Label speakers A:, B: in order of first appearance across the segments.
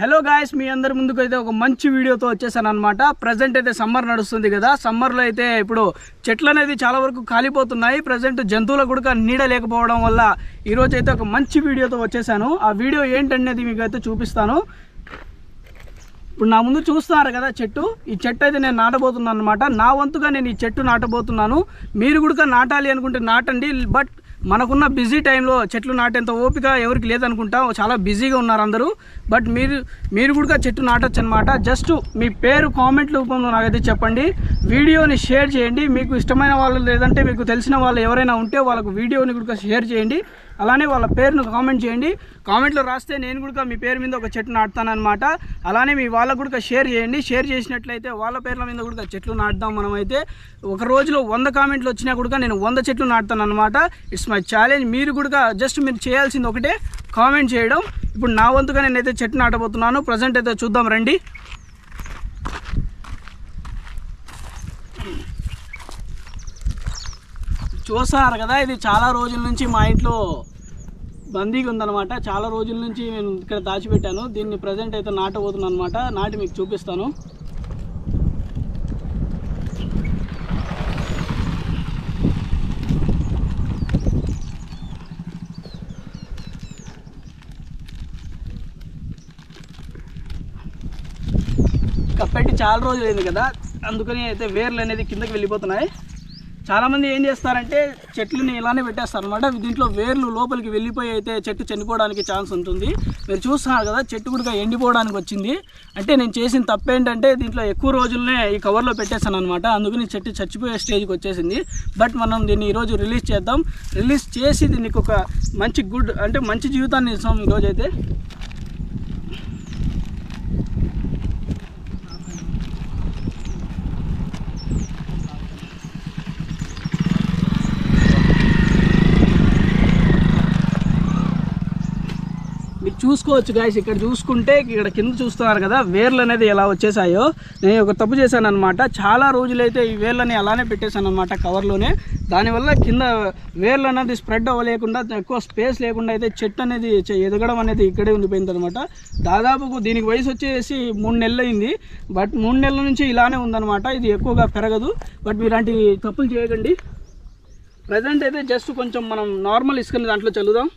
A: Hello guys మీ అందరి ముందుకు అయితే ఒక మంచి వీడియోతో వచ్చేసాను అనమాట ప్రజెంట్ అయితే సమ్మర్ నడుస్తుంది కదా. సమ్మర్లో అయితే ఇప్పుడు చెట్లు అనేది చాలా వరకు కాలిపోతున్నాయి. ప్రజెంట్ జంతువులకు కూడా నీడ లేకపోవడం వల్ల ఈరోజు అయితే ఒక మంచి వీడియోతో వచ్చేసాను. ఆ వీడియో ఏంటనేది మీకు అయితే చూపిస్తాను. ఇప్పుడు నా ముందు చూస్తున్నారు కదా చెట్టు. ఈ చెట్టు అయితే నేను నాటబోతున్నాను అనమాట నా వంతుగా నేను ఈ చెట్టు నాటబోతున్నాను. మీరు కూడా నాటాలి అనుకుంటే నాటండి బట్ మనకున్న బిజీ టైంలో చెట్లు నాటేంత ఓపిక ఎవరికి లేదనుకుంటా చాలా బిజీగా ఉన్నారు అందరూ. బట్ మీరు మీరు కూడా చెట్టు నాటొచ్చు అనమాట జస్ట్ మీ పేరు కామెంట్ రూపంలో నాకైతే చెప్పండి. వీడియోని షేర్ చేయండి. మీకు ఇష్టమైన వాళ్ళు లేదంటే మీకు తెలిసిన వాళ్ళు ఎవరైనా ఉంటే వాళ్ళకు వీడియోని కూడా షేర్ చేయండి. అలానే వాళ్ళ పేరును కామెంట్ చేయండి. కామెంట్లో రాస్తే నేను కూడా మీ పేరు మీద ఒక చెట్టు నాటుతానమాట అలానే మీ వాళ్ళకు కూడా షేర్ చేయండి. షేర్ చేసినట్లయితే వాళ్ళ పేర్ల మీద కూడా చెట్లు నాటుదాం మనం అయితే ఒక రోజులో వంద కామెంట్లు వచ్చినా కూడా నేను వంద చెట్లు నాటుతాను అనమాట ఇట్స్ మై ఛాలెంజ్ మీరు కూడా జస్ట్ మీరు చేయాల్సింది ఒకటే కామెంట్ చేయడం. ఇప్పుడు నా వంతుగా నేనైతే చెట్టు నాటబోతున్నాను. ప్రజెంట్ అయితే చూద్దాం రండి. చూస్తున్నారు కదా ఇది చాలా రోజుల నుంచి మా ఇంట్లో బందీగా ఉందన్నమాట చాలా రోజుల నుంచి నేను ఇక్కడ దాచిపెట్టాను. దీన్ని ప్రజెంట్ అయితే నాటబోతున్నాను అనమాట నాటి మీకు చూపిస్తాను. కప్పెట్టి చాలా రోజులు అయింది కదా. అందుకని అయితే వేర్లు అనేది కిందకి వెళ్ళిపోతున్నాయి. చాలామంది ఏం చేస్తారంటే చెట్లని ఇలానే పెట్టేస్తారు అనమాట దీంట్లో వేర్లు లోపలికి వెళ్ళిపోయి అయితే చెట్టు చనిపోవడానికి ఛాన్స్ ఉంటుంది. మీరు చూస్తున్నారు కదా చెట్టు కూడా ఎండిపోవడానికి వచ్చింది. అంటే నేను చేసిన తప్పేంటంటే దీంట్లో ఎక్కువ రోజులనే ఈ కవర్లో పెట్టేశాను అనమాట అందుకని చెట్టు చచ్చిపోయే స్టేజ్కి వచ్చేసింది. బట్ మనం దీన్ని ఈరోజు రిలీజ్ చేద్దాం. రిలీజ్ చేసి దీనికి ఒక మంచి గుడ్ అంటే మంచి జీవితాన్ని ఇస్తాం ఈరోజు అయితే మీరు చూసుకోవచ్చు గాయస్ ఇక్కడ చూసుకుంటే ఇక్కడ కింద చూస్తున్నారు కదా వేర్లు అనేది ఎలా వచ్చేసాయో. నేను ఒక తప్పు చేశాను అనమాట చాలా రోజులైతే ఈ వేర్లని అలానే పెట్టేశాను అనమాట కవర్లోనే. దానివల్ల కింద వేర్లు అనేది స్ప్రెడ్ అవ్వలేకుండా ఎక్కువ స్పేస్ లేకుండా అయితే చెట్టు అనేది ఎదగడం అనేది ఇక్కడే ఉండిపోయింది అనమాట దాదాపు దీనికి వయసు వచ్చేసి మూడు నెలలు అయింది బట్ మూడు నెలల నుంచి ఇలానే ఉందన్నమాట. ఇది ఎక్కువగా పెరగదు. బట్ మీలాంటి తప్పులు చేయకండి. ప్రజెంట్ అయితే జస్ట్ కొంచెం మనం నార్మల్ ఇసుకని దాంట్లో చల్లుదాం.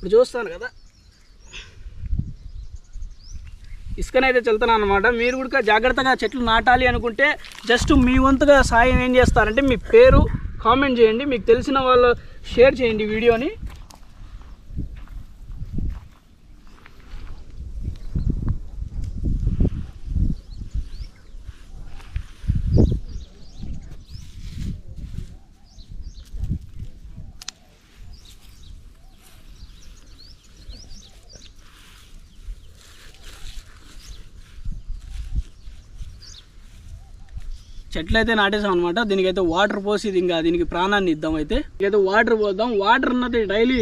A: ఇప్పుడు చూస్తాను కదా. ఇసుకనైతే చల్లుతున్నాను అనమాట మీరు కూడా జాగ్రత్తగా చెట్లు నాటాలి అనుకుంటే జస్ట్ మీ వంతుగా సాయం ఏం చేస్తారంటే మీ పేరు కామెంట్ చేయండి. మీకు తెలిసిన వాళ్ళు షేర్ చేయండి వీడియోని. చెట్లు అయితే నాటేసాం అనమాట దీనికైతే వాటర్ పోసి ఇది ఇంకా దీనికి ప్రాణాన్ని ఇద్దాం అయితే. అయితే వాటర్ పోద్దాం. వాటర్ అన్నది డైలీ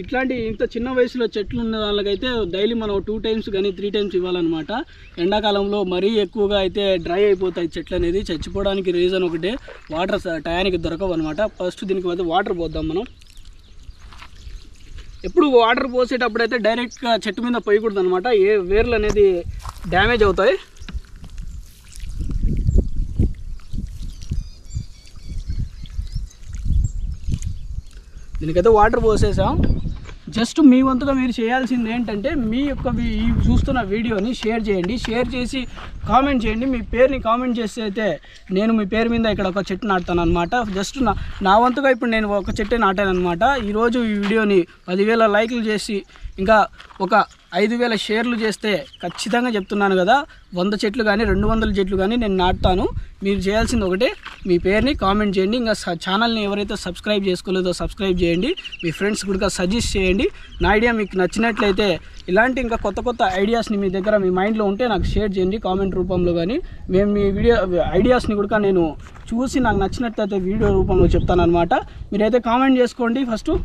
A: ఇట్లాంటి ఇంత చిన్న వయసులో చెట్లు ఉన్న వాళ్ళకైతే డైలీ మనం టూ టైమ్స్ కానీ త్రీ టైమ్స్ ఇవ్వాలన్నమాట. ఎండాకాలంలో మరీ ఎక్కువగా అయితే డ్రై అయిపోతాయి చెట్లు అనేది. చచ్చిపోవడానికి రీజన్ ఒకటే. వాటర్ టయానికి దొరకవు అనమాట ఫస్ట్ దీనికి అయితే వాటర్ పోద్దాం మనం. ఎప్పుడు వాటర్ పోసేటప్పుడు అయితే డైరెక్ట్గా చెట్టు మీద పోయకూడదు అనమాట ఏ వేర్లు అనేది డ్యామేజ్ అవుతాయి. దీనికైతే వాటర్ పోసేసాం. జస్ట్ మీ వంతుగా మీరు చేయాల్సింది ఏంటంటే మీ యొక్క ఈ చూస్తున్న వీడియోని షేర్ చేయండి. షేర్ చేసి కామెంట్ చేయండి. మీ పేరుని కామెంట్ చేస్తే అయితే నేను మీ పేరు మీద ఇక్కడ ఒక చెట్టు నాటుతాను అనమాట జస్ట్ నా నా వంతుగా ఇప్పుడు నేను ఒక చెట్టు నాటాను అనమాట ఈరోజు ఈ వీడియోని పదివేల లైక్లు చేసి ఇంకా ఒక ఐదు వేల షేర్లు చేస్తే ఖచ్చితంగా చెప్తున్నాను కదా వంద చెట్లు కానీ రెండు వందల చెట్లు కానీ నేను నాటుతాను. మీరు చేయాల్సింది ఒకటే మీ పేరుని కామెంట్ చేయండి. ఇంకా ఛానల్ని ఎవరైతే సబ్స్క్రైబ్ చేసుకోలేదో సబ్స్క్రైబ్ చేయండి. మీ ఫ్రెండ్స్ కూడా సజెస్ట్ చేయండి. నా ఐడియా మీకు నచ్చినట్లయితే ఇలాంటి ఇంకా కొత్త కొత్త ఐడియాస్ని మీ దగ్గర మీ మైండ్లో ఉంటే నాకు షేర్ చేయండి కామెంట్ రూపంలో కానీ. మేము మీ వీడియో ఐడియాస్ని కూడా నేను చూసి నాకు నచ్చినట్లయితే వీడియో రూపంలో చెప్తాను అనమాట మీరైతే కామెంట్ చేసుకోండి. ఫస్ట్